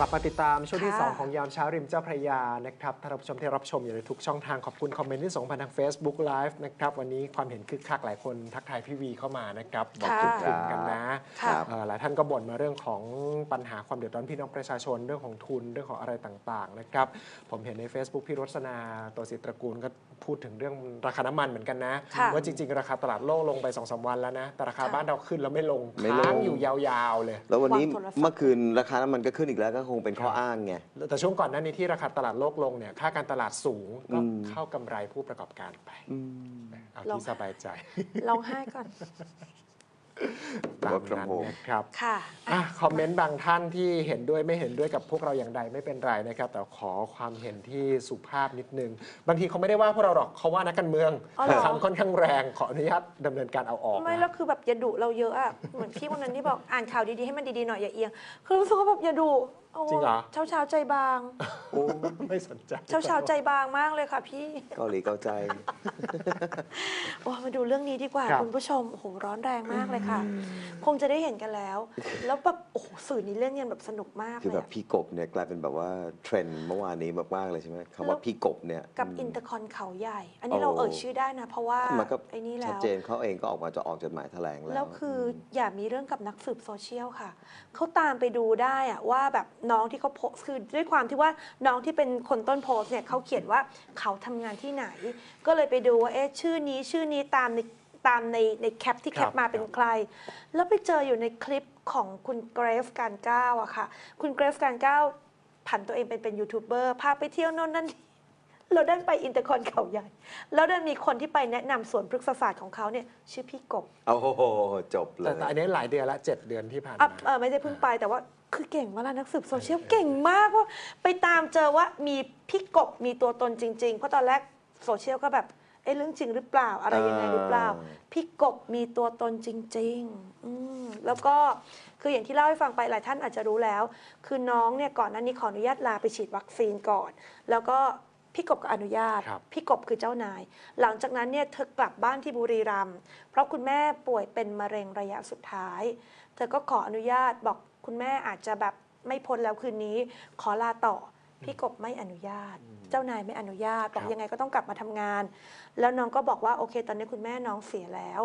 กลับมาติดตามช่วงที่ค่ะ2ของยามเช้าริมเจ้าพระยานะครับท่านผู้ชมที่รับชมอยู่ในทุกช่องทางขอบคุณคอมเมนต์ที่ส่งมาทาง Facebook Live นะครับวันนี้ความเห็นคึกคักหลายคนทักทายพี่วีเข้ามานะครับบอกค่ะคิดถึงกันนะค่ะเอ่อหลายท่านก็บ่นมาเรื่องของปัญหาความเดือดร้อนพี่น้องประชาชนเรื่องของทุนเรื่องของอะไรต่างๆนะครับผมเห็นใน Facebook พี่รสนาตัวสิทธิตระกูลก็พูดถึงเรื่องราคาน้ำมันเหมือนกันนะค่ะว่าจริง ๆ ราคาตลาดโลกลงไป2อสวันแล้วนะแต่ราคาค่ะบ้านเราขึ้นแล้วไม่ลงไม่ลงค้างอยู่ยาวๆเลย แล้ววันนี้วางโทรศัพท์เมื่อคืนราคาน้ำมันก็ขึ้นอีกแล้วก็คงเป็นข้ออ้างไง แต่ช่วงก่อนหน้านี้ที่ราคาตลาดโลกลงเนี่ย ค่าการตลาดสูงก็อืม เข้ากำไรผู้ประกอบการไปเอาลอง ที่สบายใจร้องไห้ก่อน ตาม Work from นั้น home นะครับค่ะ อะคอมเมนต์บางท่านที่เห็นด้วยไม่เห็นด้วยกับพวกเราอย่างใดไม่เป็นไรนะครับ แต่ขอความเห็นที่สุภาพนิดนึง บางทีเขาไม่ได้ว่าพวกเราหรอกเขาว่านักการเมืองอ๋อเหรอ คำค่อนข้างแรงขออนุญาตดำเนินการเอาออกไม่นะแล้วคือแบบอย่าดุเราเยอะอะเหมือนพี่คนนั้นที่บอกอ่านข่าวดีๆให้มันดีๆหน่อยอย่าเอียงคือรู้สึกว่าแบบอย่าดุโอ้ จริงเหรอ เช้าเช้าๆใจบาง โอ้ไม่สนใจเช้าเช้าๆใจบางมากเลยค่ะพี่ เกาหลีเกาใจ โอ้มาดูเรื่องนี้ดีกว่าครับ คุณผู้ชมโอ้โหร้อนแรงมากเลยค่ะ คงจะได้เห็นกันแล้ว แล้วแบบโอ้โหสื่อนี้เล่นกันแบบสนุกมากคือเลยแบบอะ พี่กบเนี่ยกลายเป็นแบบว่าเทรนด์เมื่อวานนี้มากๆเลยใช่ไหมคำว่าพี่กบเนี่ย กับอืมอินเตอร์คอนเขาใหญ่ อันนี้โอ้ เราเอ่ยชื่อได้นะ เพราะว่ามันก็ไอ้นี่แล้ชัดว เจนเขาเองก็ออกมาจะออกจดหมายแถลงแล้วแล้วคืออย่ามีเรื่องกับนักสืบโซเชียลค่ะ เขาตามไปดูได้อะว่าแบบน้องที่เขาโพสต์คือด้วยความที่ว่าน้องที่เป็นคนต้นโพสต์เนี่ยเขาเขียนว่าเขาทำงานที่ไหน ก็เลยไปดูว่าเอ๊ะชื่อนี้ชื่อนี้ตามในตามในในแคปที่แคปมาเป็นใคร แล้วไปเจออยู่ในคลิปของคุณเกรฟการก้าวอะค่ะ คุณเกรฟการก้าวผันตัวเองเป็นเป็นยูทูบเบอร์พาไปเที่ยวโน่นนั่นนี่เราดันไปอินเตอร์คอนเขาใหญ่ แล้วดันมีคนที่ไปแนะนำสวนพฤกษศาสตร์ของเขาเนี่ยชื่อพี่กบโอ้โหจบเลแต่ยแต่อันนี้หลายเดือนละเจ็ดเดือนที่ผ่านอะมาเออไม่ได้เพิ่งไปแต่ว่า คือเก่งมากนะนักสืบโซเชียลเก่งมากว่าไปตามเจอว่ามีพี่กบมีตัวตนจริง ๆ เพราะตอนแรกโซเชียลก็แบบเอ้เรื่องจริงหรือเปล่าอะไรยังไงหรือเปล่าอ่า พี่กบมีตัวตนจริงๆอืมแล้วก็คืออย่างที่เล่าให้ฟังไปหลายท่านอาจจะรู้แล้ว คือน้องเนี่ยก่อนหน้านี้ขออนุญาตลาไปฉีดวัคซีนก่อน แล้วก็พี่กบก็อนุญาต ครับ พี่กบคือเจ้านาย หลังจากนั้นเนี่ยเธอกลับบ้านที่บุรีรัมย์เพราะคุณแม่ป่วยเป็นมะเร็งระยะสุดท้าย เธอก็ขออนุญาตบอก คุณแม่อาจจะแบบไม่พ้นแล้วคืนนี้ ขอลาต่อพี่กบไม่อนุญาต เจ้านายไม่อนุญาตบอกครับยังไงก็ต้องกลับมาทำงาน แล้วน้องก็บอกว่าโอเค ตอนนี้คุณแม่น้องเสียแล้ว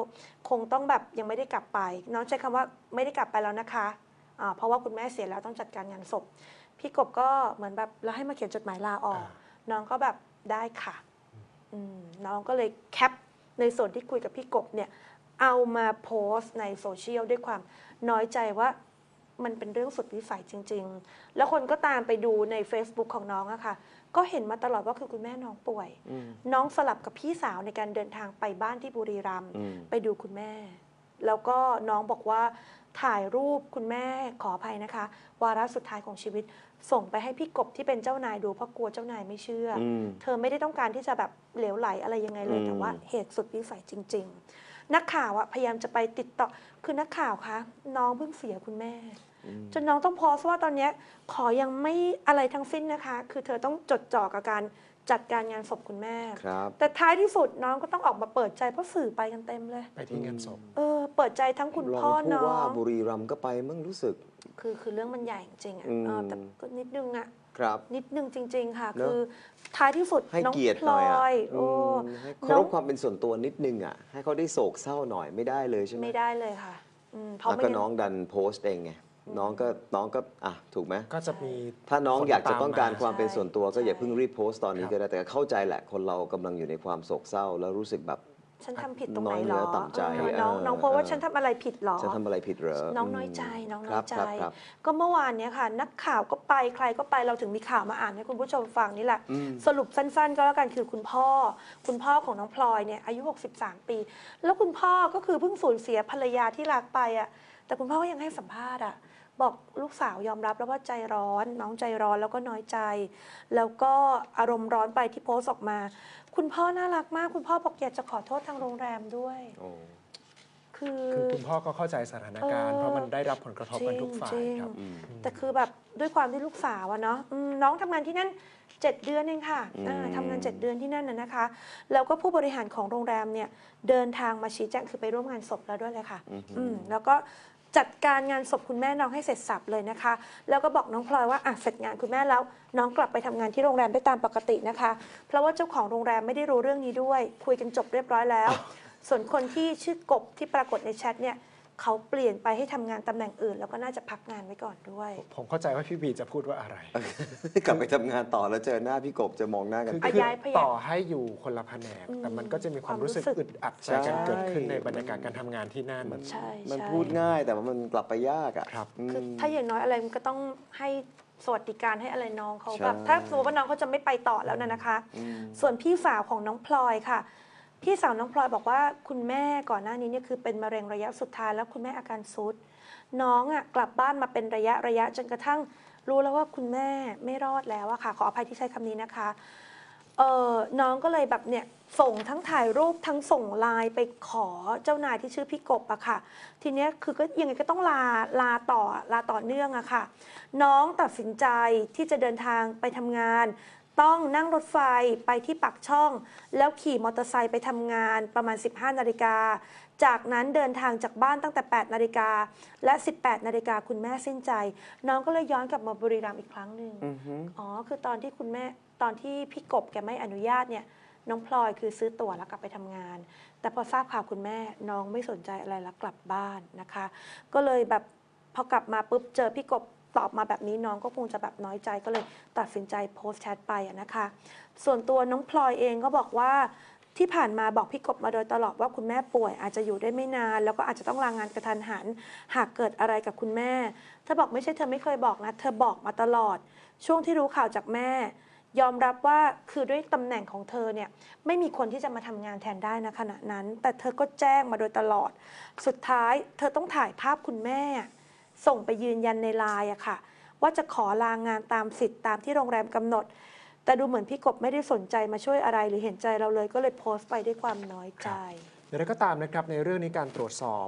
คงต้องแบบยังไม่ได้กลับไป น้องใช้คำว่าไม่ได้กลับไปแล้วนะคะอ่าเพราะว่าคุณแม่เสียแล้วต้องจัดการงานศพ พี่กบก็เหมือนแบบแล้วให้มาเขียนจดหมายลาออกอ่าน้องก็แบบได้ค่ะอืมน้องก็เลยแคปในส่วนที่คุยกับพี่กบเนี่ยเอามาโพสต์ในโซเชียลด้วยความน้อยใจว่า มันเป็นเรื่องสุดวิสัยจริง ๆ แล้วคนก็ตามไปดูใน Facebook ของน้องอะค่ะ ก็เห็นมาตลอดว่าคือคุณแม่น้องป่วยอืมน้องสลับกับพี่สาวในการเดินทางไปบ้านที่บุรีรัมย์อืมไปดูคุณแม่ แล้วก็น้องบอกว่าถ่ายรูปคุณแม่ขออภัยนะคะ วาระสุดท้ายของชีวิต ส่งไปให้พี่กบที่เป็นเจ้านายดูเพราะกลัวเจ้านายไม่เชื่อออืมเธอไม่ได้ต้องการที่จะแบบเหลวไหลอะไรยังไงเลยอืมแต่ว่าเหตุสุดวิสัยจริง ๆ นักข่าวอะพยายามจะไปติดต่อคือนักข่าวคะน้องเพิ่งเสียคุณแม่ จนน้องต้องโพสต์ว่าตอนเนี้ยขอยังไม่อะไรทั้งสิ้นนะคะ คือเธอต้องจดจ่อกับการจัดการงานศพคุณแม่ ครับ แต่ท้ายที่สุดน้องก็ต้องออกมาเปิดใจเพราะสื่อไปกันเต็มเลย ไปที่งานศพ เออ เปิดใจทั้งคุณรองพ่อผู้น้อว่าง บุรีรัมย์ก็ไปมึงรู้สึก คือคือเรื่องมันใหญ่จริงๆอะอืม เออแต่ก็นิดนึงอะ ครับ นิดนึงจริง ๆ ค่ะ เนอะ คือท้ายที่สุดให้น้องเกียรติพหลน่อยอะอยโอ้อืมให้เคารพความเป็นส่วนตัวนิดนึงอะ ให้เขาได้โศกเศร้าหน่อยไม่ได้เลยใช่ไหมไม่ได้เลยค่ะอืมเพราะแล้วไม่ก็งั้น น้องดันโพสต์เองไง น้องก็น้องก็อะถูกไหมก็จะมี ถ้าน้องคนอยากจะตามต้องการมาความเป็นส่วนตัวก็ใช่อย่าเพิ่งรีบโพสต์ตอนนี้ครับก็ได้แต่เข้าใจแหละคนเรากำลังอยู่ในความโศกเศร้า แล้วรู้สึกแบบ ฉันทำผิดตรงไหนน้อยหรเนื้ออต่ำใจเออน้องเออน้องเพราะว่าเออ ฉันทำอะไรผิดหรอ ฉันทำอะไรผิดเหรอน้องน้อยใจน้องน้อยใจครับครับ ก็เมื่อวานเนี้ยค่ะ นักข่าวก็ไปใครก็ไปเราถึงมีข่าวมาอ่านให้คุณผู้ชมฟังนี่แหละ อืม สรุปสั้นๆ ก็แล้วกันคือคุณพ่อ คุณพ่อของน้องพลอยเนี่ยอายุ 63 ปี แล้วคุณพ่อก็คือเพิ่งสูญเสียภรรยาที่รักไปอะแต่คุณพ่อก็ยังให้สัมภาษณ์อะ บอกลูกสาวยอมรับแล้วว่าใจร้อน น้องใจร้อนแล้วก็น้อยใจ แล้วก็อารมณ์ร้อนไปที่โพสต์ออกมา คุณพ่อน่ารักมาก คุณพ่อบอกอยากจะขอโทษทางโรงแรมด้วย โอ้คือ คือคุณพ่อก็เข้าใจสถานการณ์ เออ เพราะมันได้รับผลกระทบกันทุกฝ่ายจริงครับ อืม แต่คือแบบด้วยความที่ลูกสาวอะเนาะอืมน้องทำงานที่นั่นเจ็ดเดือนเองค่ะอืม อ่าทำงานเจ็ดเดือนที่นั่นน่ะนะคะ แล้วก็ผู้บริหารของโรงแรมเนี่ยเดินทางมาชี้แจงคือไปร่วมงานศพแล้วด้วยเลยค่ะ อืมอืมแล้วก็ จัดการงานศพคุณแม่น้องให้เสร็จสับเลยนะคะ แล้วก็บอกน้องพลอยว่าอะเสร็จงานคุณแม่แล้วน้องกลับไปทำงานที่โรงแรมได้ตามปกตินะคะ เพราะว่าเจ้าของโรงแรมไม่ได้รู้เรื่องนี้ด้วย คุยกันจบเรียบร้อยแล้ว ส่วนคนที่ชื่อกบที่ปรากฏในแชทเนี่ย เขาเปลี่ยนไปให้ทำงานตำแหน่งอื่น แล้วก็น่าจะพักงานไว้ก่อนด้วย ผมเข้าใจว่าพี่บีจะพูดว่าอะไร กลับไปทำงานต่อแล้วเจอหน้าพี่กบจะมองหน้ากัน คืออะคือย้ายพยายามต่อให้อยู่คนละแผนก อืมแต่มันก็จะมีความความรู้รู้สึกสึก อึดอัดใจกันใช่ เกิดขึ้นในบรรยากาศการทำงานที่นั่น ใช่มันใช่พูดง่ายแต่ว่ามันกลับไปยากอะครับ อืม คือถ้าอย่างน้อยอะไรมันก็ต้องให้สวัสดิการให้อะไรน้องเขาใช่ แบบถ้าสมมติว่าน้องเขาจะไม่ไปต่อแล้วนะนะคะ อืม ส่วนพี่สาวของน้องพลอยค่ะ พี่สาวน้องพลอยบอกว่าคุณแม่ก่อนหน้านี้เนี่ยคือเป็นมะเร็งระยะสุดท้ายแล้วคุณแม่อาการซุดน้องอะกลับบ้านมาเป็นระยะระยะจนกระทั่งรู้แล้วว่าคุณแม่ไม่รอดแล้วอะค่ะ ขออภัยที่ใช้คำนี้นะคะเออน้องก็เลยแบบเนี่ยส่งทั้งถ่ายรูปทั้งส่งไลน์ไปขอเจ้านายที่ชื่อพี่กบอะค่ะ ทีเนี้ยคือก็ยังไงก็ต้องลาลาต่อลาต่อเนื่องอะค่ะ น้องตัดสินใจที่จะเดินทางไปทำงาน ต้องนั่งรถไฟไปที่ปักช่อง แล้วขี่มอเตอร์ไซค์ไปทำงานประมาณ 15 นาฬิกา จากนั้นเดินทางจากบ้านตั้งแต่ 8 นาฬิกา และ 18 นาฬิกาคุณแม่สิ้นใจ น้องก็เลยย้อนกลับมาบุรีรัมย์อีกครั้งหนึ่งอือฮึอ๋อ คือตอนที่คุณแม่ตอนที่พี่กบแกไม่อนุญาตเนี่ย น้องพลอยคือซื้อตั๋วแล้วกลับไปทำงาน แต่พอทราบข่าวคุณแม่น้องไม่สนใจอะไรแล้วกลับบ้านนะคะ ก็เลยแบบพอกลับมาปุ๊บเจอพี่กบ ตอบมาแบบนี้น้องก็คงจะแบบน้อยใจก็เลยตัดสินใจโพสต์แชทไปนะคะ ส่วนตัวน้องพลอยเองก็บอกว่าที่ผ่านมาบอกพี่กบมาโดยตลอดว่าคุณแม่ป่วยอาจจะอยู่ได้ไม่นาน แล้วก็อาจจะต้องลางานกระทันหัน หากเกิดอะไรกับคุณแม่ เธอบอกไม่ใช่เธอไม่เคยบอกนะ เธอบอกมาตลอด ช่วงที่รู้ข่าวจากแม่ ยอมรับว่าคือด้วยตำแหน่งของเธอเนี่ยไม่มีคนที่จะมาทำงานแทนได้นะขณะนั้น แต่เธอก็แจ้งมาโดยตลอด สุดท้าย เธอต้องถ่ายภาพคุณแม่ ส่งไปยืนยันในไลน์อะค่ะ ว่าจะขอลางงานตามสิทธิ์ตามที่โรงแรมกำหนด แต่ดูเหมือนพี่กบไม่ได้สนใจมาช่วยอะไรหรือเห็นใจเราเลยก็เลยโพสต์ไปด้วยความน้อยใจอย่างไรก็ตามนะครับในเรื่องนี้การตรวจสอบ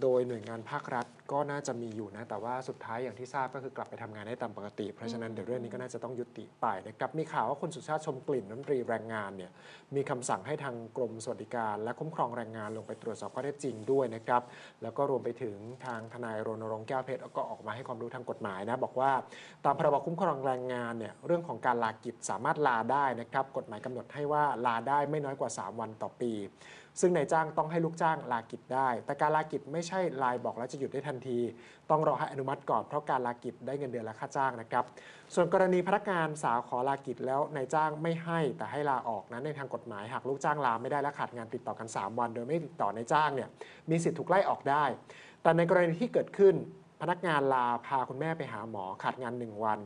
โดยหน่วยงานภาครัฐก็น่าจะมีอยู่นะ แต่ว่าสุดท้ายอย่างที่ทราบก็คือกลับไปทำงานได้ตามปกติ เพราะฉะนั้นเดี๋ยวเรื่องนี้ก็น่าจะต้องยุติไปนะครับ มีข่าวว่าคุณสุชาติชมกลิ่นรัฐมนตรีแรงงานเนี่ยมีคำสั่งให้ทางกรมสวัสดิการ และคุ้มครองแรงงานลงไปตรวจสอบข้อเท็จจริงด้วยนะครับ แล้วก็รวมไปถึงทางทนายรณรงค์แก้วเพชรก็ออกมาให้ความรู้ทางกฎหมายนะบอกว่า ตามพรบคุ้มครองแรงงานเนี่ยเรื่องของการลากิจสามารถลาได้นะครับ กฎหมายกำหนดให้ว่าลาได้ไม่น้อยกว่า 3 วันต่อปี ซึ่งนายจ้างต้องให้ลูกจ้างลากิจได้ แต่การลากิจไม่ใช่ลายบอกแล้วจะหยุดได้ทันที ต้องรอให้อนุมัติก่อนเพราะการลากิจได้เงินเดือนและค่าจ้างนะครับ ส่วนกรณีพนักงานสาวขอลากิจแล้วนายจ้างไม่ให้แต่ให้ลาออกนั้นในทางกฎหมายหากลูกจ้างลาไม่ได้และขาดงานติดต่อกัน 3 วัน โดยไม่ติดต่อนายจ้างเนี่ยมีสิทธิ์ถูกไล่ออกได้ แต่ในกรณีที่เกิดขึ้นพนักงานลาพาคุณแม่ไปหาหมอขาดงาน1วัน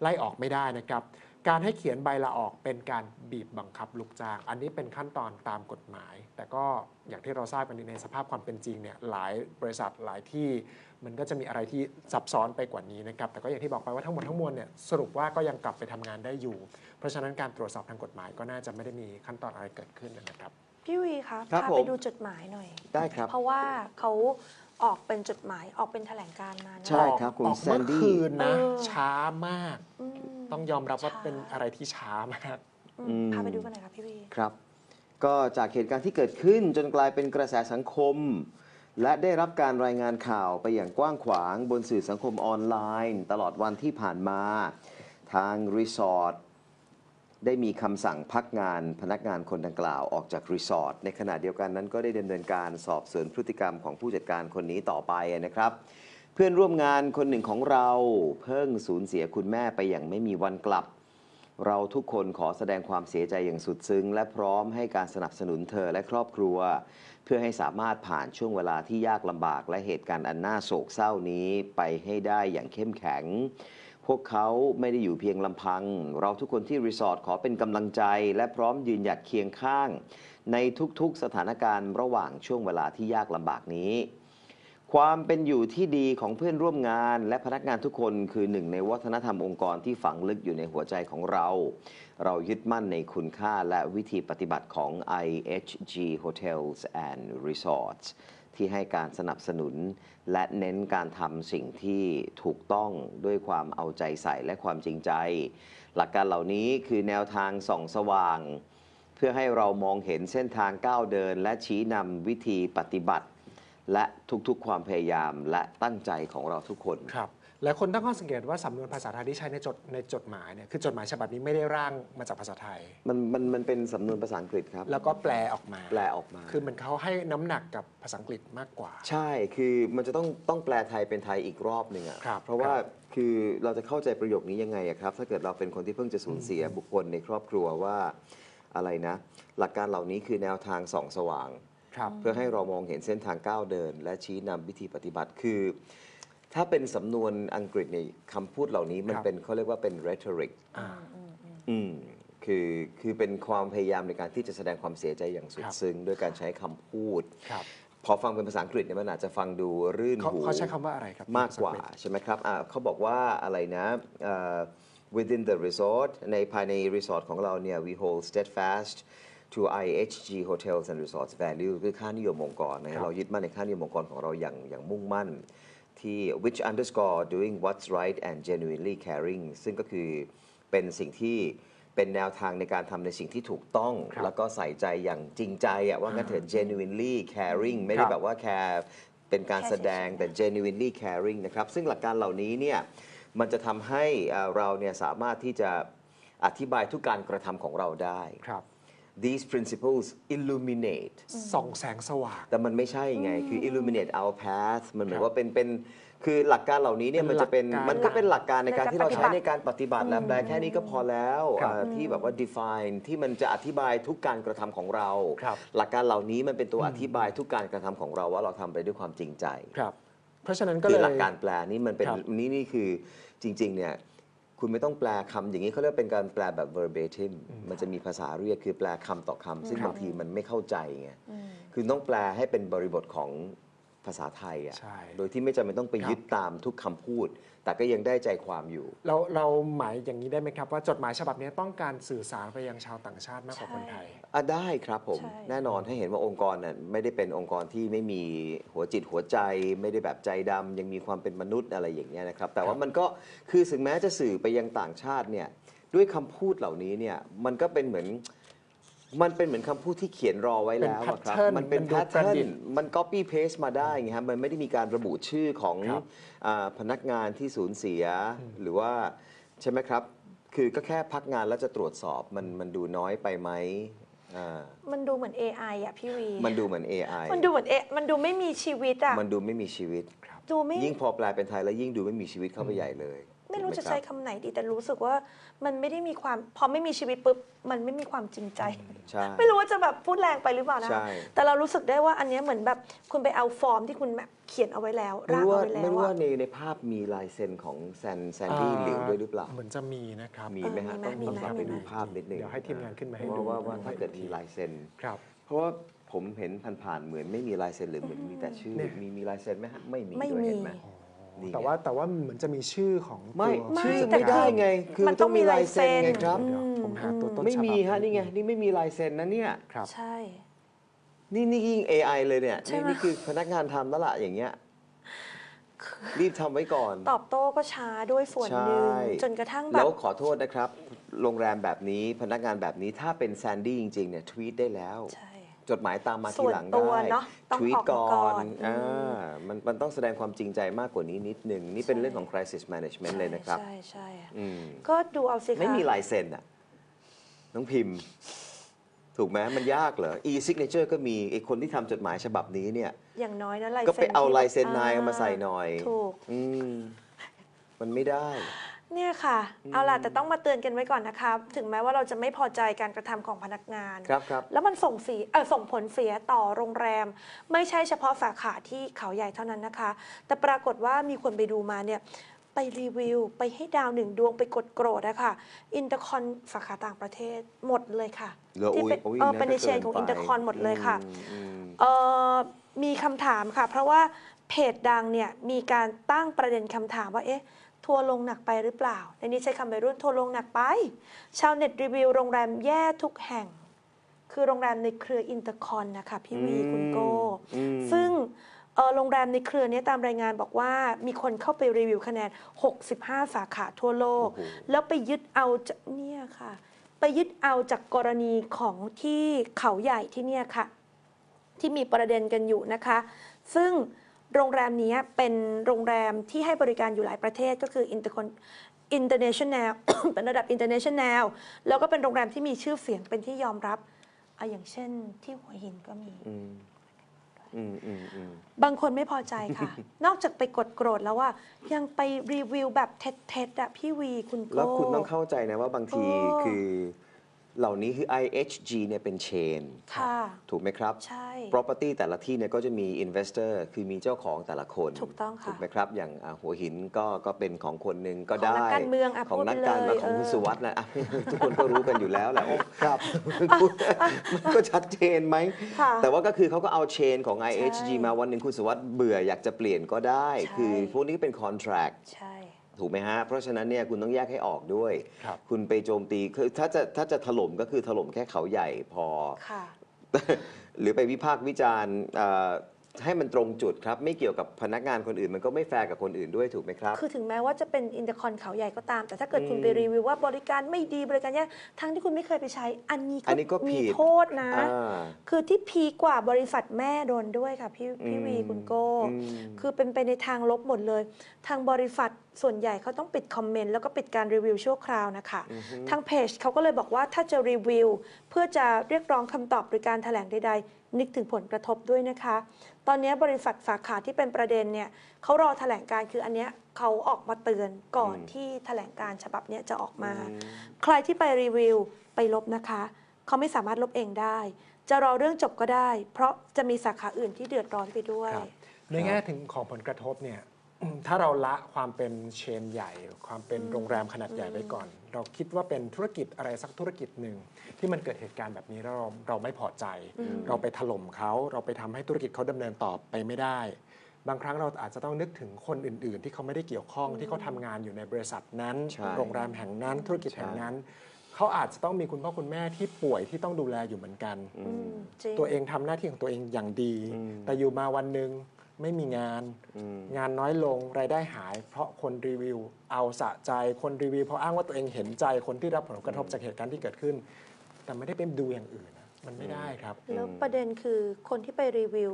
ไล่ออกไม่ได้นะครับ การให้เขียนใบลาออกเป็นการบีบบังคับลูกจ้าง อันนี้เป็นขั้นตอนตามกฎหมาย แต่ก็อย่างที่เราทราบกันดีในสภาพความเป็นจริงเนี่ยหลายบริษัทหลายที่ มันก็จะมีอะไรที่ซับซ้อนไปกว่านี้นะครับ แต่ก็อย่างที่บอกไปว่าทั้งหมดทั้งมวลเนี่ยสรุปว่าก็ยังกลับไปทำงานได้อยู่ เพราะฉะนั้นการตรวจสอบทางกฎหมายก็น่าจะไม่ได้มีขั้นตอนอะไรเกิดขึ้นนะครับพี่วีคะครับพาผมไปดูจดหมายหน่อย ได้ครับ เพราะว่าเขา ออกเป็นจดหมายออกเป็นแถลงการณ์มานะ ใช่ครับคุณออกแซเมื่อนดี้ คืนนะ เออ ช้ามาก อืมต้องยอมรับว่าช้าเป็นอะไรที่ช้ามาก อืมอืมพาไปดูกันหน่อยค่ะพี่วี ครับ ก็จากเหตุการณ์ที่เกิดขึ้นจนกลายเป็นกระแสสังคม และได้รับการรายงานข่าวไปอย่างกว้างขวางบนสื่อสังคมออนไลน์ ตลอดวันที่ผ่านมา ทางรีสอร์ท ได้มีคำสั่งพักงานพนักงานคนดังกล่าวออกจากรีสอร์ทในขณะเดียวกันนั้นก็ได้ดำเนินการสอบสวนพฤติกรรมของผู้จัดการคนนี้ต่อไปนะครับ เพื่อนร่วมงานคนหนึ่งของเราเพิ่งสูญเสียคุณแม่ไปอย่างไม่มีวันกลับ เราทุกคนขอแสดงความเสียใจอย่างสุดซึ้ง และพร้อมให้การสนับสนุนเธอและครอบครัว เพื่อให้สามารถผ่านช่วงเวลาที่ยากลำบากและเหตุการณ์อันน่าโศกเศร้านี้ไปให้ได้อย่างเข้มแข็ง พวกเขาไม่ได้อยู่เพียงลำพัง เราทุกคนที่รีสอร์ทขอเป็นกำลังใจ และพร้อมยืนหยัดเคียงข้าง ในทุกๆสถานการณ์ระหว่างช่วงเวลาที่ยากลำบากนี้ ความเป็นอยู่ที่ดีของเพื่อนร่วมงาน และพนักงานทุกคนคือหนึ่งในวัฒนธรรมองค์กรที่ฝังลึกอยู่ในหัวใจของเรา เรายึดมั่นในคุณค่าและวิธีปฏิบัติของ IHG Hotels and Resorts ที่ให้การสนับสนุน และเน้นการทำสิ่งที่ถูกต้องด้วยความเอาใจใส่และความจริงใจ หลักการเหล่านี้คือแนวทางส่องสว่าง เพื่อให้เรามองเห็นเส้นทางก้าวเดิน และชี้นำวิธีปฏิบัติ และทุกๆ ความพยายามและตั้งใจของเราทุกคนครับ และคนตั้งข้อสังเกตว่าสำนวนภาษาไทยที่ใช้ในจดในจดหมายเนี่ยคือจดหมายฉบับนี้ไม่ได้ร่างมาจากภาษาไทย มันมันมันเป็นสำนวนภาษาอังกฤษครับ แล้วก็แปลออกมา แปลออกมา คือมันเขาให้น้ำหนักกับภาษาอังกฤษมากกว่า ใช่คือมันจะต้องต้องแปลไทยเป็นไทยอีกรอบหนึ่งอะครับเพราะว่าครับคือเราจะเข้าใจประโยคนี้ยังไงอะครับ ถ้าเกิดเราเป็นคนที่เพิ่งจะสูญเสียบุคคลในครอบครัวว่าอะไรนะ หลักการเหล่านี้คือแนวทางส่องสว่าง ครับ เพื่อให้เรามองเห็นเส้นทางก้าวเดิน และชี้นำวิธีปฏิบัติคือ ถ้าเป็นสำนวนอังกฤษเนี่ยคำพูดเหล่านี้มันครับเป็นเขาเรียกว่าเป็น rhetoric อ่าอืมคือคือเป็นความพยายามในการที่จะแสดงความเสียใจอย่างสุดครับซึ้งด้วยการใช้คำพูด ครับพอฟังเป็นภาษาอังกฤษเนี่ยมันอาจจะฟังดูรื่นเขาหูเขาใช้คำว่าอะไรครับมากกว่าภษอังฤษใช่ไหมครับอ่าเขาบอกว่าอะไรนะเอ่อ within the resort ในภายในรีสอร์ทของเราเนี่ย we hold steadfast to IHG hotels and resorts value คือค่านิยมองค์กรนะครัฮะบเรายึดมั่นในค่านิยมองค์กรของเราอย่างอย่างมุ่งมั่น ที่ which underscore doing what's right and genuinely caring ซึ่งก็คือเป็นสิ่งที่เป็นแนวทางในการทำในสิ่งที่ถูกต้องครับแล้วก็ใส่ใจอย่างจริงใจอะว่างั้นเถอะ genuinely caring ไม่คได้รับแบบว่า care เป็นการแค่แสดงเฉยๆแต่ genuinely caring นะครับ ซึ่งหลักการเหล่านี้เนี่ยมันจะทำให้เอ่อเราเนี่ยสามารถที่จะอธิบายทุกการกระทำของเราได้ครับ these principles illuminate ส่องแสงสว่าง แต่มันไม่ใช่ไง คือ illuminate our path มันเหมือคนรับว่าเป็นเป็นคือหลักการเหล่านี้เนี่ยเป็มันนจะเป็นหลักการมันก็เป็นหลักการในการที่เราใช้ในในกาการรปฏิบัติแล้วแปลแค่นี้ก็พอแล้วครับอ่าที่แบบว่า define ที่มันจะอธิบายทุกการกระทำของเราครับหลักการเหล่านี้มันเป็นตัวอธิบายทุกการกระทำของเราว่าเราทำไปด้วยความจริงใจ ครับ เพราะฉะนั้นก็คืเลอยหลักการแปลนี่มันเป็นครับนี่นี่คือจริงๆเนี่ย คุณไม่ต้องแปลคำอย่างนี้เขาเรียกเป็นการแปลแบบ verbatim มันจะมีภาษาเรียกคือแปลคำต่อคำซึ่งครับบางทีมันไม่เข้าใจไงคือต้องแปลให้เป็นบริบทของ ภาษาไทยอะใช่ โดยที่ไม่จำเป็นต้องไปครับยึดตามทุกคำพูด แต่ก็ยังได้ใจความอยู่ เราเราหมายอย่างนี้ได้ไหมครับ ว่าจดหมายฉบับนี้ต้องการสื่อสารไปยังชาวต่างชาติมากกว่าคนไทย อะได้ครับผมใช่ แน่นอนให้เห็นว่าองค์กรน่ะไม่ได้เป็นองค์กรที่ไม่มีหัวจิตหัวใจ ไม่ได้แบบใจดำยังมีความเป็นมนุษย์อะไรอย่างเงี้ยนะครับ แต่ว่ามันก็คือถึงแม้จะสื่อไปยังต่างชาติเนี่ยด้วยคำพูดเหล่านี้เนี่ยมันก็เป็นเหมือน มันเป็นเหมือนคำพูดที่เขียนรอไว้แล้วอะครับ เป็น pattern มันเป็นมันดูแพทประเทิดิร์นษฐ์มัน copy paste มาได้ไงครับมันไม่ได้มีการระบุชื่อของครับอาพนักงานที่สูญเสียหรือว่าใช่ไหมครับ คือก็แค่พักงานแล้วจะตรวจสอบมันมันดูน้อยไปไหมอ่ามันดูเหมือน AI อะพี่วี มันดูเหมือน AI มันดูเหมือนเอมันดูไม่มีชีวิตอะ มันดูไม่มีชีวิต ดูไม่ ยิ่งพอแปลเป็นไทยแล้วยิ่งดูไม่มีชีวิตเข้าไปใหญ่เลย ไม่รู้ถูกจะหใช้คบคำไหนดีแต่รู้สึกว่ามันไม่ได้มีความพอไม่มีชีวิตปุ๊บมันไม่มีความจริงใจ ใช่ ไม่รู้ว่าจะแบบพูดแรงไปหรือเปล่านะใช่แต่เรารู้สึกได้ว่าอันเนี้ยเหมือนแบบคุณไปเอาฟอร์มที่คุณแบบเขียนเอาไว้แล้วไม่ร่างรู้เอาว่าไว้แล้ไม่วรู้อะว่าในในภาพมีลายเซ็นของแซนแซนดี้หลิวด้วยหรือเปล่า เหมือนจะมีนะครับมีไหมฮะเออมีต้องไหมต้องกลับมีไปไหมดูภาพนิดนึงเดี๋ยวให้ทีมงานขึ้นมาให้ว่าดูว่าว่าถ้าเกิดมีลายเซ็น ครับ เพราะว่าผมเห็นผ่านๆเหมือนไม่มีลายเซ็นหรือเหมือนมีแต่ชื่อ เนี่ย มีมีลายเซ็นไหมฮะ ไม่มีไม่ด้วยมี เห็นไหม นี่ไงแต่ว่าแต่ว่าเหมือนจะมีชื่อของไม่ตัวชื่อผู้จัไม่ได้การไง คือมันต้ต้อองงมีมีลาลายยเซ็เซ็นน ไงครับ เดี๋ยวผมหาตัวต้นไม่มีฉบับฮะนี่ไงนี่ไม่มีลายเซ็นนะเนี่ยครับ ใช่ นี่นี่ยิ่ง AI เลยเนี่ยใช่นี่ไหม นี่คือพนักงานทำแล้วล่ะอย่างเงี้ยรีบทำไว้ก่อน ตอบโต้ก็ช้าด้วยส่วนหนึ่งใช่ จนกระทั่งแบแล้บ วขอโทษนะครับ โรงแรมแบบนี้พนักงานแบบนี้ถ้าเป็นแซนดี้จริงๆเนี่ยทวีตได้แล้ว ใช่ จดหมายตามมาส่ทีวนหลังตัวได้เนอะต้องทวีตออกมาก่อก่อนนอ่ามันมันต้องแสดงความจริงใจมากกว่านี้นิดนึง นี่เป็นใช่ เรื่องของ crisis management เลยนะครับ ใช่ใช่ใช่อืม ก็ดูเอาสิคะ ไม่มีลายเซ็นอะน้องพิมพ์ ถูกไหมมันยากเหรอ e signature ก็มีไอคนที่ทำจดหมายฉบับนี้เนี่ย อย่างน้อยนะลายก็เซ็นไปเอาที่ลายเซ็นอ่นายเอามาใส่หน่อยถูก อืมมันไม่ได้ เนี่ยค่ะ เอาล่ะ แต่ต้องมาเตือนกันไว้ก่อนนะคะ ถึงแม้ว่าเราจะไม่พอใจการกระทำของพนักงาน ครับครับแล้วมันส่งเสียเออส่งผลเสียต่อโรงแรม ไม่ใช่เฉพาะสาขาที่เขาใหญ่เท่านั้นนะคะ แต่ปรากฏว่ามีคนไปดูมาเนี่ยไปรีวิว ไปให้ดาวหนึ่งดวงไปกดโกรธนะคะอินเตอร์คอนสาขาต่างประเทศหมดเลยค่ะเหรอที่อุ๊ยเป็นอุ๊ยเออนั่นเป็นในก็เชนของเกินไปอินเตอร์คอนหมดเลยค่ะอืมอืมเอ่อมีคำถามค่ะ เพราะว่าเพจดังเนี่ยมีการตั้งประเด็นคำถามว่าเอ๊ะ ทัวร์ลงหนักไปหรือเปล่า ในนี้ใช้คำไปรุ่นทัวร์ลงหนักไป ชาวเน็ตรีวิวโรงแรมแย่ทุกแห่ง คือโรงแรมในเครืออินเตอร์คอนนะคะพี่วีอืมคุณโก้อืมซึ่งเอ่อโรงแรมในเครือเนี้ตามรายงานบอกว่ามีคนเข้าไปรีวิวคะแนน 65 สาขาทั่วโลกโอ้โหแล้วไปยึดเอาจากเนี่ยค่ะ ไปยึดเอาจากกรณีของที่เขาใหญ่ที่เนี่ยค่ะ ที่มีประเด็นกันอยู่นะคะ ซึ่ง โรงแรมนี้เป็นโรงแรมที่ให้บริการอยู่หลายประเทศก็คือ Intercon international เป็นระดับ international แล้วก็เป็นโรงแรมที่มีชื่อเสียงเป็นที่ยอมรับอะอย่างเช่นที่หัวหินก็มีอืมอืมอืมอืมบางคนไม่พอใจค่ะ นอกจากไปกดโกรธแล้วว่า ยังไปรีวิวแบบเท็จๆอะพี่วีคุณโก้แล้วคุณต้องเข้าใจนะว่าบางทีโอ้คือ เหล่านี้คือ IHG เนี่ยเป็นเชนค่ะ ถูกไหมครับ ใช่ property แต่ละที่เนี่ยก็จะมี investor คือมีเจ้าของแต่ละคน ถูกต้องค่ะถูกไหมครับ อย่างอะหัวหินก็ก็เป็นของคนหนึ่งก็ของได้ นักการเมืองอะของพูดนักไปการเมืองเลยของคุณเออ สุวัสด์นะอะ ทุกคนก็รู้กันอยู่แล้วแหละโอ้ครับ มันก็ชัดเจนไหม ค่ะ แต่ว่าก็คือเขาก็เอาเชนของ IHG ใช่มาวันหนึ่งคุณสุวัสด์เบื่ออยากจะเปลี่ยนก็ได้ ใช่ คือพวกนี้เป็น contract ใช่ ถูกไหมฮะ เพราะฉะนั้นเนี่ยคุณต้องแยกให้ออกด้วย ครับ คุณไปโจมตีคือถ้าจะถ้าจะถล่มก็คือถล่มแค่เขาใหญ่พอ ค่ะ หรือไปวิพากษ์วิจารณ์เอ่อ ให้มันตรงจุดครับ ไม่เกี่ยวกับพนักงานคนอื่น มันก็ไม่แฟร์กับคนอื่นด้วยถูกไหมครับ คือถึงแม้ว่าจะเป็นอินเตอร์คอนเขาใหญ่ก็ตาม แต่ถ้าเกิดคุณอืมไปรีวิวว่าบริการไม่ดีบริการแย่ทั้งที่คุณไม่เคยไปใช้ อันนี้อันนี้ก็มีผิดโทษนะ อ่า คือที่พีกว่าบริษัทแม่โดนด้วยค่ะพี่พี่อืมวีคุณโก้ อืม คือเป็นไปในทางลบหมดเลย ทางบริษัทส่วนใหญ่เขาต้องปิดคอมเมนต์แล้วก็ปิดการรีวิวชั่วคราวนะคะ ทางเพจเขาก็เลยบอกว่าถ้าจะรีวิว เพื่อจะเรียกร้องคำตอบหรือการแถลงใดๆ นึกถึงผลกระทบด้วยนะคะ ตอนนี้บริษัทสาขาที่เป็นประเด็นเนี่ยเขารอแถลงการคืออันเนี้ยเขาออกมาเตือนก่อนอืมที่แถลงการฉบับเนี้ยจะออกมาอืมใครที่ไปรีวิวไปลบนะคะเขาไม่สามารถลบเองได้ จะรอเรื่องจบก็ได้ เพราะจะมีสาขาอื่นที่เดือดร้อนไปด้วยครับในแง่ถึงของผลกระทบเนี่ย ถ้าเราละความเป็นเชนใหญ่ ความเป็นโรงแรมขนาดใหญ่ไว้ก่อน เราคิดว่าเป็นธุรกิจอะไรสักธุรกิจหนึ่ง ที่มันเกิดเหตุการณ์แบบนี้แล้วเราเราไม่พอใจ เราไปถล่มเขาเราไปทำให้ธุรกิจเขาดำเนินต่อไปไม่ได้ บางครั้งเราอาจจะต้องนึกถึงคนอื่น ๆ ที่เขาไม่ได้เกี่ยวข้องที่เขาทำงานอยู่ในบริษัทนั้น ใช่ โรงแรมแห่งนั้นธุรกิจใช่แห่งนั้น เขาอาจจะต้องมีคุณพ่อคุณแม่ที่ป่วยที่ต้องดูแลอยู่เหมือนกันอืมจริงตัวเองทำหน้าที่ของตัวเองอย่างดีอืมแต่อยู่มาวันหนึ่ง ไม่มีงานอืมงานน้อยลงรายได้หาย เพราะคนรีวิว เอาสะใจคนรีวิวเพราะอ้างว่าตัวเองเห็นใจคนที่รับผลกระทบจากเหตุการณ์ที่เกิดขึ้น แต่ไม่ได้ไปดูอย่างอื่นนะมันไม่ได้ครับ แล้วประเด็นคือคนที่ไปรีวิว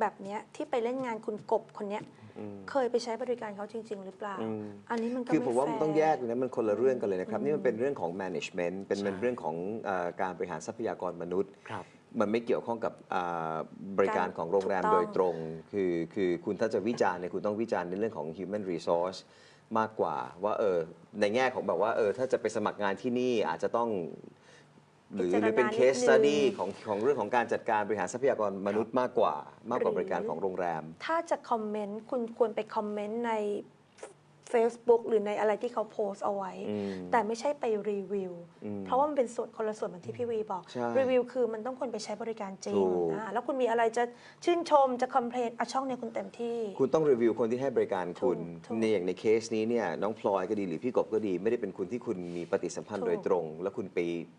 แบบเนี้ยที่ไปเล่นงานคุณกบคนเนี้ยอืมเคยไปใช้บริการเขาจริง ๆ หรือเปล่าอืมอันนี้มันก็คือไม่ผมว่ามันแฟร์ต้องแยกเลยนะมันคนละเรื่องกันเลยนะครับ นี่มันเป็นเรื่องของ management เป็นใช่เป็นเรื่องของเออการบริหารทรัพยากรมนุษย์ครับ มันไม่เกี่ยวข้องกับอ่าบริการของโรงแรมถูกต้องโดยตรง คือคือคุณถ้าจะวิจารณ์เนี่ยคุณต้องวิจารณ์ในเรื่องของ human resource มากกว่าว่าเออในแง่ของแบบว่าเออถ้าจะไปสมัครงานที่นี่อาจจะต้อง หรือพิจารณาหรือเป็นนิด case นึง study ของของเรื่องของการจัดการบริหารทรัพยากรมนุษย์มากกว่า มากกว่าบริการของโรงแรม ถ้าจะคอมเมนต์คุณควรไปคอมเมนต์ใน Facebook หรือในอะไรที่เขาโพสต์เอาไว้อืมแต่ไม่ใช่ไปรีวิวอืมเพราะว่ามันเป็นส่วนคนละส่วนเหมือนที่พี่วีบอกใช่รีวิวคือมันต้องคนไปใช้บริการจริถูงกอ่าแล้วคุณมีอะไรจะชื่นชมจะคอมเพลนอะช่องเนี่ยคุณเต็มที่ คุณต้องรีวิวคนที่ให้บริการคุณถูกถูกในอย่างในเคสนี้เนี่ยน้องพลอยก็ดีหรือพี่กบก็ดี ไม่ได้เป็นคุณที่คุณมีปฏิสัมพันธ์ถูกโดยตรง แล้วคุณไป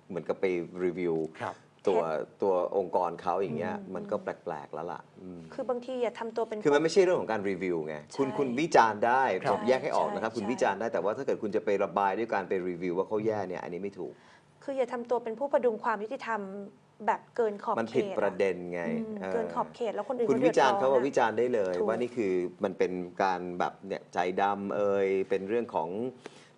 เหมือนกับไปรีวิวครับ ตัวตัวองค์กรเขาอย่างเงี้ยมันก็แปลกๆแล้วล่ะอืม คือบางทีอย่าทำตัวเป็น คือมันไม่ใช่เรื่องของการรีวิวไง คุณใช่คุณวิจารณ์ได้ครับผมแยกให้ออกนะครับ ใช่คุณใช่ วิจารณ์ได้แต่ว่าถ้าเกิดคุณจะไประบายด้วยการไปรีวิวว่าเขาแย่เนี่ยอันนี้ไม่ถูก คืออย่าทำตัวเป็นผู้ประดุงความยุติธรรมแบบเกินขอบเขตมันผิดประเด็นไงอืมออเกินขอบเขตแล้วคนอื่นคุณเขวิจารณ์ดืเขาอดว่าอะวิจารณ์ได้เลย ถูกว่านี่คือมันเป็นการแบบเนี่ยใจดำเอ่ยเป็นเรื่องของ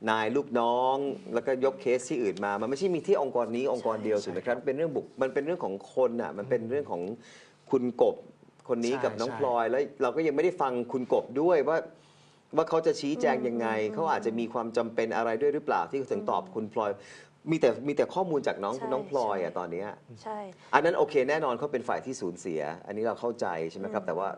นายลูกน้อง แล้วก็ยกเคสที่อื่นมา มันไม่ใช่มีที่องค์กรนี้องค์กรเดียวถูกไหมครับเป็นเรื่องบุกมันเป็นเรื่องของคนอะมันเป็นเรื่องของคุณกบคนนี้ใช่กับน้องใช่พลอย แล้วเราก็ยังไม่ได้ฟังคุณกบด้วยว่าว่าเขาจะชี้แจงยังไง เขาอาจจะมีความจำเป็นอะไรด้วยหรือเปล่าที่เขาถึงตอบคุณพลอย มีแต่มีแต่ข้อมูลจากน้องใช่น้องพลอยอะใช่ตอนเนี้ยใช่ อันนั้นโอเคแน่นอนเขาเป็นฝ่ายที่สูญเสีย อันนี้เราเข้าใจใช่ไหมครับ แต่ว่า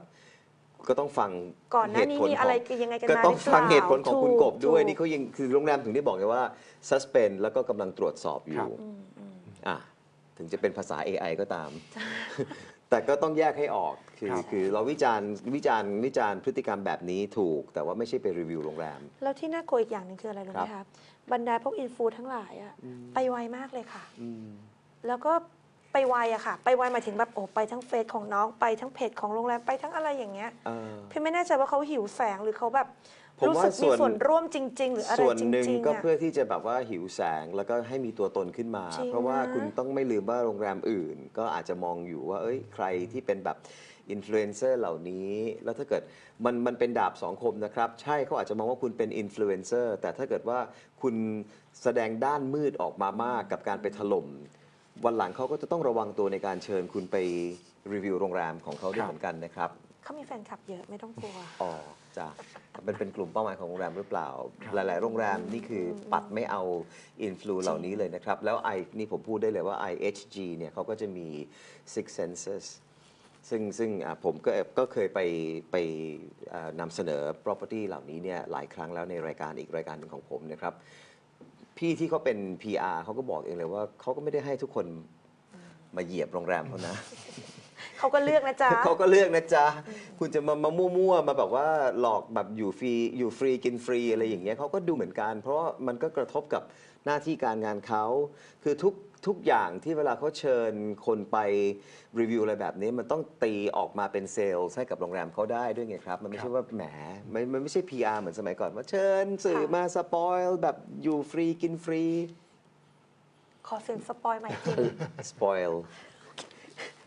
ก็ต้องฟังก่อนหน้านี้เหตุผลมีขอะไรองยังไงกันก็มาต้องหรืฟังปล่าเหตุผลของคุณกบด้วยถูนี่เขายังคือโรงแรมถึงได้บอกไงว่า suspend แล้วก็กำลังตรวจสอบอครัยู่บอืมอืมอะถึงจะเป็นภาษา AI ก็ตาม แต่ก็ต้องแยกให้ออกคือครับคือเราวิจารณ์วิจารณ์วิจารณ์พฤติกรรมแบบนี้ถูก แต่ว่าไม่ใช่ไปรีวิวโรงแรม แล้วที่น่ากลัวอีกอย่างหนึ่งคืออะไรรู้ไหมครัคะบบรรดาพวกอินฟูทั้งหลายอะไปไวมากเลยค่ะอืมแล้วก็ ไปไวอะค่ะ ไปไวหมายถึงแบบโอ้ไปทั้งเฟซของน้องไปทั้งเพจของโรงแรมไปทั้งอะไรอย่างเงี้ยเอ่อพี่ไม่แน่ใจว่าเขาหิวแสงหรือเขาแบบผมรู้ว่าสึกมีส่วน ส่วนร่วมจริง ๆ หรืออะไรส่วนจหนึ่งริงๆก็อะ เพื่อที่จะแบบว่าหิวแสงแล้วก็ให้มีตัวตนขึ้นมา จริงเพราะว่านะคุณต้องไม่ลืมว่าโรงแรมอื่น ก็อาจจะมองอยู่ว่า เอ้ยใครที่เป็นแบบอินฟลูเอนเซอร์เหล่านี้ แล้วถ้าเกิดมันมันเป็นดาบสองคมนะครับ ใช่เขาอาจจะมองว่าคุณเป็นอินฟลูเอนเซอร์แต่ถ้าเกิดว่าคุณแสดงด้านมืดออกมามากกับการไปถล่ม วันหลังเขาก็จะต้องระวังตัวในการเชิญคุณไปรีวิวโรงแรมของเขาด้วยเหมือนกันนะครับเขามีแฟนคลับเยอะไม่ต้องกลัวอ๋อจ้ะเป็นเป็นกลุ่มเป้าหมายของโรงแรมหรือเปล่าครับหลาย ๆ โรงแรมนี่คือปัดไม่เอาอินฟลูเหล่านี้เลยนะครับ แล้วไอนี่ผมพูดได้เลยว่า IHG เนี่ยเขาก็จะมี Six Senses ซึ่งซึ่งอะผมก็ก็เคยไปไปอ่านำเสนอ property เหล่านี้เนี่ยหลายครั้งแล้วในรายการอีกรายการหนึ่งของผมนะครับ พี่ที่เขาเป็น PR เขาก็บอกเองเลยว่าเขาก็ไม่ได้ให้ทุกคนมาเหยียบโรงแรมเขานะเขาก็เลือกนะจ๊ะเขาก็เลือกนะจ๊ะคุณจะมามามั่วๆมาแบบว่าหลอกแบบอยู่ฟรีอยู่ฟรีกินฟรีอะไรอย่างเงี้ยเขาก็ดูเหมือนกัน เพราะว่ามันก็กระทบกับหน้าที่การงานเขาคือทุก ทุกอย่างที่เวลาเขาเชิญคนไปรีวิวอะไรแบบนี้ มันต้องตีออกมาเป็นเซลล์ให้กับโรงแรมเขาได้ด้วยไงครับ มันไม่ใช่ว่าแหมมันมันไม่ใช่ PR เหมือนสมัยก่อน ว่าเชิญสื่อค่ะมาสปอยแบบอยู่ฟรีกินฟรี ขอเซ็นสปอยใหม่ทีสปอย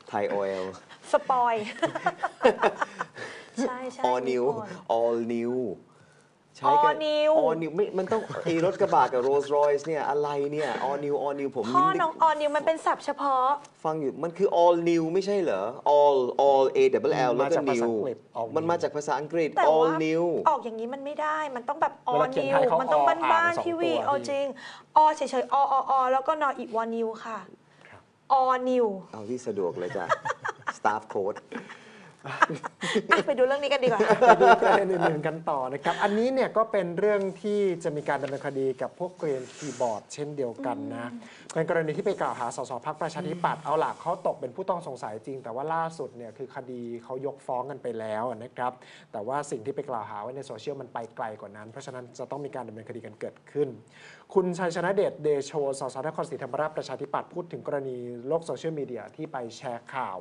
ไทยออยล์ สปอย ใช่ใช่ all new มีคน all new ใช้กัน all new all new ไม่มันต้องไอรถกระบะกับ Rolls Royce เนี่ยอะไรเนี่ย all new all new ผมพ่อนึกน้องออนิวมันเป็นศัพท์เฉพาะ ฟังอยู่มันคือ all new ไม่ใช่เหรอ all all a double l แล้วก็ มาจากภาษา new อังกฤษ all มันมาจากภาษาอังกฤษ แต่ all ว่า new ออกอย่างนี้มันไม่ได้ มันต้องแบบออเวลาเขียนนิไทวยเขามันต้องอบ้านบ้านอ่านสองทีวีตัว เอาพี่จริงอเฉยๆออออแล้วก็นออีกวอนิวค่ะครับออนิว เอาที่สะดวกเลยจ้ะ staff code ไปดูเรื่องนี้กันดีกว่า ไปดูประเด็นอื่นๆกันต่อนะครับ อันนี้เนี่ยก็เป็นเรื่องที่จะมีการดำเนินคดีกับพวกเกรียนคีย์บอร์ดเช่นเดียวกันนะเป็นกรณีที่ไปกล่าวหาสสพักประชาธิปัตย์เอาหลักเขาตกเป็นผู้ต้องสงสัยจริง แต่ว่าล่าสุดเนี่ยคือคดีเขายกฟ้องกันไปแล้วนะครับ แต่ว่าสิ่งที่ไปกล่าวหาไว้ในโซเชียลมันไปไกลกว่านั้น เพราะฉะนั้นจะต้องมีการดำเนินคดีกันเกิดขึ้น คุณชัยชนะเดชเดโชสสนครศรีธรรมราชประชาธิปัตย์พูดถึงกรณีโลกโซเชียลมีเดียที่ไปแชร์ข่าว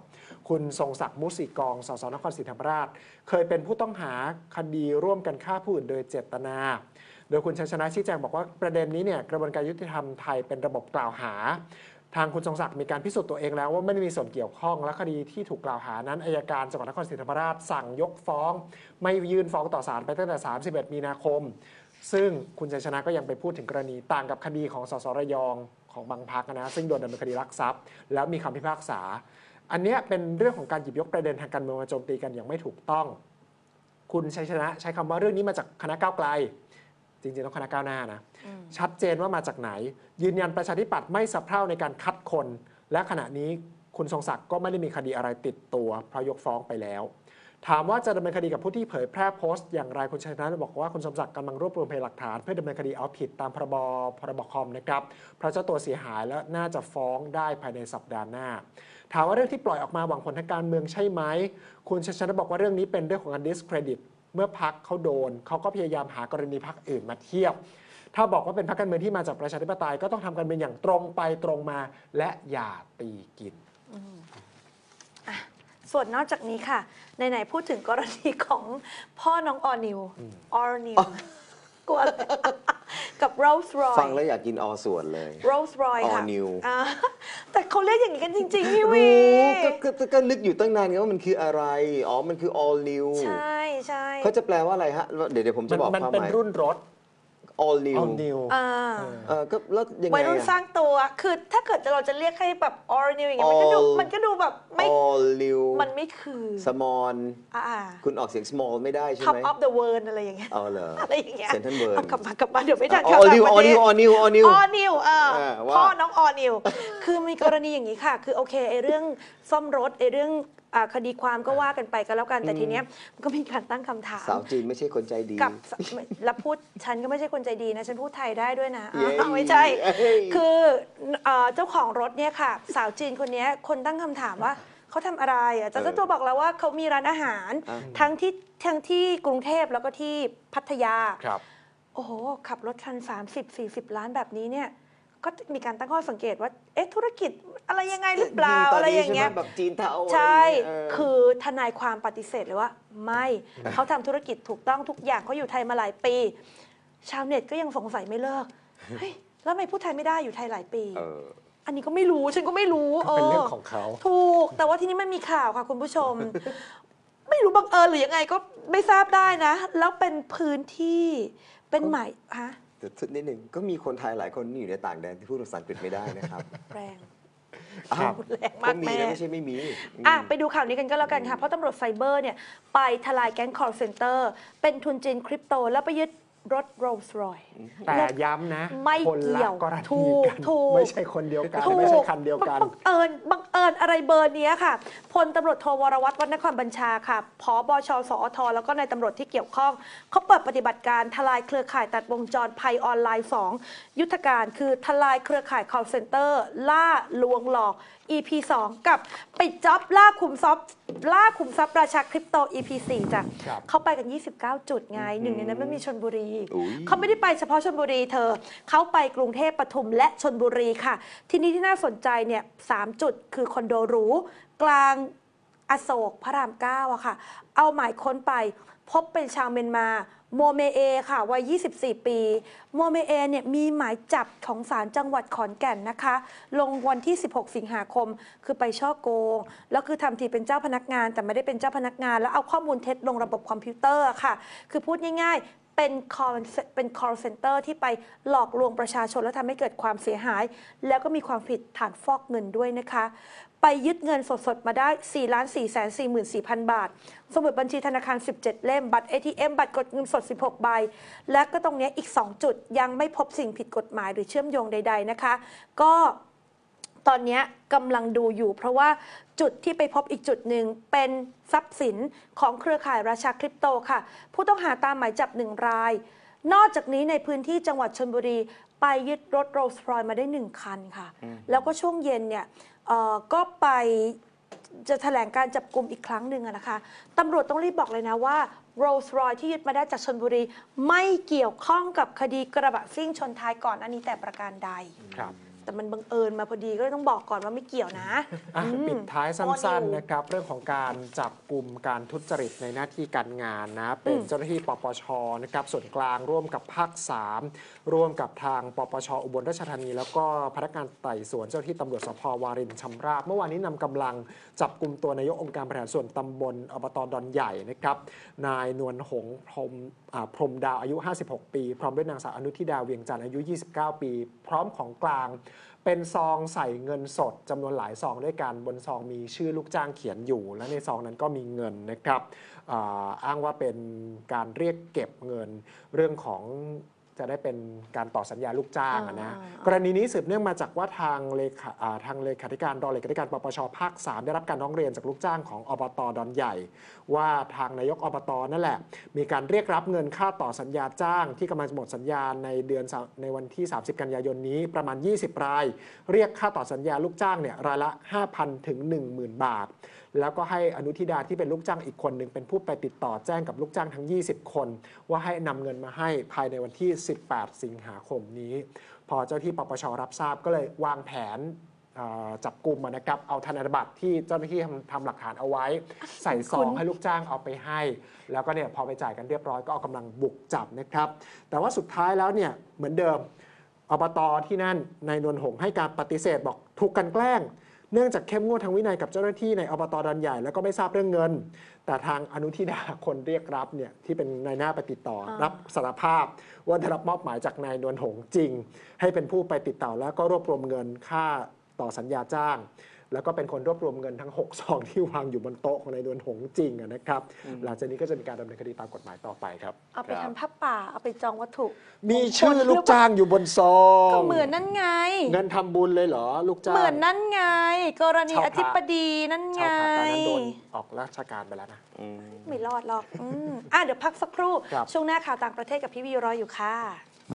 คุณทรงศักดิ์มุสิกองสสนครศรีธรรมราช เคยเป็นผู้ต้องหาคดีร่วมกันฆ่าผู้อื่นโดยเจตนา โดยคุณชัยชนะชี้แจงบอกว่าประเด็นนี้เนี่ยกระบวนการยุติธรรมไทยเป็นระบบกล่าวหา ทางคุณทรงศักดิ์มีการพิสูจน์ตัวเองแล้วว่าไม่ได้มีส่วนเกี่ยวข้องและคดีที่ถูกกล่าวหานั้นอายการจังหวัดนครศรีธรรมราชสั่งยกฟ้อง ไม่ยื่นฟ้องต่อศาลไปตั้งแต่ 31 มีนาคม ซึ่งคุณชัยชนะก็ยังไปพูดถึงกรณีต่างกับคดีของสสระยองของบางพักนะซึ่งโดนดำเนินคดีลักทรัพย์ แล้วมีคำพิพากษา อันเนี้ยเป็นเรื่องของการหยิบยกประเด็นทางการเมืองมาโจมตีกันอย่างไม่ถูกต้อง คุณชัยชนะใช้คำว่าเรื่องนี้มาจากคณะก้าวไกล จริงๆต้องคณะก้าวหน้านะ ชัดเจนว่ามาจากไหน ยืนยันประชาธิปัตย์ไม่สะเพร่าในการคัดคน และขณะนี้คุณทรงศักดิ์ก็ไม่ได้มีคดีอะไรติดตัวเพราะยกฟ้องไปแล้ว ถามว่าจะดำเนินคดีกับผู้ที่เผยแพร่โพสต์อย่างไรคุณชัยชนะบอกว่าคุณสมศักดิ์กำลังรวบรวมพยานหลักฐานเพื่อดำเนินคดีเอาผิดตามพรบพรบคอมนะครับเพราะเจ้าตัวเสียหายและน่าจะฟ้องได้ภายในสัปดาห์หน้า ถามว่าเรื่องที่ปล่อยออกมาหวังผลทางการเมืองใช่ไหม คุณชัยชนะบอกว่าเรื่องนี้เป็นเรื่องของการ discredit เมื่อพักเขาโดน เขาก็พยายามหากรณีพักอื่นมาเทียบ ถ้าบอกว่าเป็นพรรคการเมืองที่มาจากประชาธิปไตยก็ต้องทำการเมืองอย่างตรงไปตรงมา และอย่าตีกินส่วนนอกจากนี้ค่ะไหนๆพูดถึงกรณีของพ่อน้องออนิวออนิว กลัวอะไรกับโรสรอยฟังแล้วอยากกินอส่วนเลยโรสรอยค่ะ All new อ่าแต่เขาเรียกอย่างนี้กันจริง ๆ พี่วีก็ก็ก็ก็นึกอยู่ตั้งนานไงว่ามันคืออะไร อ๋อ มันคือ all new ใช่ใช่ เขาจะแปลว่าอะไรฮะ เดี๋ยวเดี๋ยวผมจะมันบอกมันความเป็นหมายรุ่นรถ all new all new อ่าเออก็แล้วยังไงวัยรุ่นสอะร้างตัว คือถ้าเกิดเราจะเรียกให้แบบออนิวอย่างเงี้ยมันก็ดู All มันก็ดูแบบไม่ all new มันไม่คือ small อ่า คุณออกเสียง small ไม่ได้ใช่ top ไหม of the world อะไรอย่างเงี้ย เอาเหรออะไรอย่างเงี้ย Central World เอากลับมากลับมาเดี๋ยวไม่ทัน all new all new all new all new ออนิวเออเออว่า พ่อน้องออนิว คือมีกรณีอย่างนี้ค่ะ คือโอเคไอ้เรื่องซ่อมรถไอ้เรื่องอ่า คดีความก็ว่ากันไปกันแล้วกันแต่ทีเนี้ยมันก็มีการตั้งคำถาม สาวจีนไม่ใช่คนใจดี กับแล้วพูดฉันก็ไม่ใช่คนใจดีนะ ฉันพูดไทยได้ด้วยนะเย้อ้าวไม่ใช่เอ้ยคือเอ่อเจ้าของรถเนี่ยค่ะ สาวจีนคนเนี้ยคนตั้งคำถามว่าเขาทำอะไรอะแต่เจ้าตัวบอกแล้วว่าเขามีร้านอาหารอ่าทั้งที่ทั้งที่กรุงเทพแล้วก็ที่พัทยาครับโอ้โหขับรถคัน 30 40 ล้านแบบนี้เนี่ย ก็มีการตั้งข้อสังเกตว่า เอ๊ะ ธุรกิจอะไรยังไงหรือเปล่าตนอะไรนี้อย่างเงี้ย ใช่หมแบบจีนเทาใช่อะไรอย่างเงี้ยเออคือทนายความปฏิเสธเลยว่า ไม่เขาทำธุรกิจถูกต้องทุกอย่างเขาอยู่ไทยมาหลายปี ชาวเน็ตก็ยังสงสัยไม่เลิก เฮ้ย แล้วทำไมพูดไทยไม่ได้อยู่ไทยหลายปี เออ อันนี้ก็ไม่รู้ฉันก็ไม่รู้ก็เป็นเรื่องของเขา ถูก แต่ว่าทีนี้มันมีข่าวค่ะคุณผู้ชม ไม่รู้บังเอิญหรือยังไงก็ไม่ทราบได้นะ แล้วเป็นพื้นที่เป็นหมายฮะ แต่ทุดนิดหนึ่งก็มีคนไทยหลายคนที่อยู่ในต่างแดนที่พูดภาษาอังกฤษไม่ได้นะครับ แรงครับ แรงมากมีแม่นะไม่ใช่ไม่มีอะมไปดูข่าวนี้กันก็แล้วกันค่ะ เพราะตำรวจไซเบอร์เนี่ย ไปทลายแก๊ง call center เป็นทุนจีนคริปโต แล้วไปยึด รถ Rolls Royce แต่ย้ำนะไม่คนละเกี่ยวกรถูณีกกันถูก ไม่ใช่คนเดียวกันถูกไม่ใช่คันเดียวกัน บังเอิญบังเอิญอะไรเบอร์เนี้ยค่ะพลตำรวจโทวรวัตรวัฒนครบัญชาค่ะพบชสอทแล้วก็นายตำรวจที่เกี่ยวข้องเขาเปิดปฏิบัติการทลายเครือข่ายตัดวงจรภัยออนไลน์ 2 ยุทธการคือทลายเครือข่าย call center ล่าลวงหลอก EP 2 กับปิดจ็อบล่าคุมทรัพย์ล่าคุมทรัพย์ราชาคริปโต EP 4จ้ะครับเขาไปกัน 29 จุดไงหนึ่งในนั้นมันมีชนบุรี อุ๊ย เขาไม่ได้ไปเฉพาะชนบุรีเธอ เขาไปกรุงเทพปทุมและชนบุรีค่ะ ที่นี้ที่น่าสนใจเนี่ยสามจุดคือคอนโดหรูกลางอโศกพระรามเก้าอะค่ะ เอาหมายค้นไปพบเป็นชาวเมียนมา โมเมเอค่ะวัย 24 ปี โมเมเอเนี่ยมีหมายจับของศาลจังหวัดขอนแก่นนะคะ ลงวันที่ 16 สิงหาคม คือไปช่อโกง แล้วคือทำทีเป็นเจ้าพนักงาน แต่ไม่ได้เป็นเจ้าพนักงาน แล้วเอาข้อมูลเท็จลงระบบคอมพิวเตอร์ค่ะ คือพูดง่ายๆเป็น call เป็น call center ที่ไปหลอกลวงประชาชนและทำให้เกิดความเสียหาย แล้วก็มีความผิดฐานฟอกเงินด้วยนะคะ ไปยึดเงินสดๆ มาได้ 4 4 4 4 4 0 0บาท สมุดบัญชีธนาคาร 17 เล่ม บัตร ATM บัตรกดเงินสด 16 ใบ และก็ตรงเนี้ยอีก 2 จุดยังไม่พบสิ่งผิดกฎหมายหรือเชื่อมโยงใด ๆ นะคะ ก็ตอนเนี้ยกำลังดูอยู่ เพราะว่าจุดที่ไปพบอีกจุดหนึ่งเป็นทรัพย์สินของเครือข่ายราชาคริปโตค่ะ ผู้ต้องหาตามหมายจับหนึ่งราย นอกจากนี้ในพื้นที่จังหวัดชนบุรี ไปยึดรถโรลส์รอยมาได้หนึ่งคันค่ะ แล้วก็ช่วงเย็นเนี่ยเอ่อ ก็ไปจะแถลงการจับกลุ่มอีกครั้งหนึ่งอะนะคะตำรวจต้องรีบบอกเลยนะว่าโรลส์รอยที่ยึดมาได้จากชนบุรี ไม่เกี่ยวข้องกับคดีกระบะซิ่งชนท้ายก่อนอันนี้แต่ประการใดครับแต่มันบังเอิญมาพอดีก็เลยต้องบอกก่อนว่าไม่เกี่ยวนะอะอืมปิดท้ายสั้นโอนอยู่ๆนะครับ เรื่องของการจับกลุ่มการทุจริตในหน้าที่การงานนะ เป็นอืมเจ้าหน้าที่ปปชนะครับส่วนกลางร่วมกับภาค 3 ร่วมกับทางปปชอุบลราชธานี แล้วก็พนักงานไต่สวนเจ้าที่ตำรวจสพวารินชำราบ เมื่อวานนี้นำกำลังจับกลุ่มตัวนายกองค์การบริหารส่วนตำบลอบตดอนใหญ่นะครับนายนวลหงส์พรมอ่าพรหมดาวอายุ 56 ปี พร้อมด้วยนางสาวอนุทิดาเวียงจันทร์อายุ 29 ปี พร้อมของกลางเป็นซองใส่เงินสดจำนวนหลายซองด้วยกัน บนซองมีชื่อลูกจ้างเขียนอยู่ และในซองนั้นก็มีเงินนะครับอ้างว่าเป็นการเรียกเก็บเงินเรื่องของ จะได้เป็นการต่อสัญญาลูกจ้างอะนะ อ่ากรณีนี้สืบเนื่องมาจากว่าทางเลขาอ่าทางเลขาธิการรองเลขาธิการปปชภาค 3 ได้รับการร้องเรียนจากลูกจ้างของอบตดอนใหญ่ ว่าทางนายกอบตนั่นแหละ มีการเรียกรับเงินค่าต่อสัญญาจ้าง ที่กำลังจะหมดสัญญาในเดือนสาในวันที่ 30 กันยายนนี้ประมาณ 20 ราย เรียกค่าต่อสัญญาลูกจ้างเนี่ยรายละ 5,000 ถึง 10,000 บาท แล้วก็ให้อนุทิดาที่เป็นลูกจ้างอีกคนหนึ่งเป็นผู้ไปติดต่อแจ้งกับลูกจ้างทั้ง 20 คน ว่าให้นำเงินมาให้ภายในวันที่ 18 สิงหาคมนี้ พอเจ้าที่ปปชรับทราบก็เลยวางแผนจับกลุ่มนะครับ เอาธนบัตรที่เจ้าหน้าที่ทำทำหลักฐานเอาไว้ ใส่ซองให้ลูกจ้างเอาไปให้ แล้วก็เนี่ยพอไปจ่ายกันเรียบร้อยก็เอากำลังบุกจับนะครับ แต่ว่าสุดท้ายแล้วเนี่ยเหมือนเดิมอบตที่นั่นนายนวลหงส์ให้การปฏิเสธบอกถูกกันแกล้ง เนื่องจากเข้มงวดทางวินัยกับเจ้าหน้าที่ในอบตดันใหญ่ แล้วก็ไม่ทราบเรื่องเงิน แต่ทางอนุทิดาคนเรียกรับเนี่ยที่เป็นนายหน้าไปติดต่ออรับสารภาพ ว่าได้รับมอบหมายจากนายนวลหงส์จริง ให้เป็นผู้ไปติดต่อแล้วก็รวบรวมเงินค่าต่อสัญญาจ้าง แล้วก็เป็นคนรวบรวมเงินทั้ง6ซองที่วางอยู่บนโต๊ะของนายนวลหงส์จริงอะนะครับ หลังจากนี้ก็จะมีการดำเนินคดีตามกฎหมายต่อไปครับเอาไปครับทำผ้าป่าเอาไปจองวัตถุ มีชื่อลูกจ้างอยู่บนซองก็เหมือนนั่นไง เงินทำบุญเลยเหรอลูกจ้างเหมือนนั่นไง กรณีชาวพอระธิบดีนั่นไงชาวพาตอนนั้นโดนออกราชการไปแล้วนะอืมไม่รอดหรอกอืมอะเดี๋ยวพักสักครู่ครับช่วงหน้าข่าวต่างประเทศกับพี่วีรออยู่ค่ะ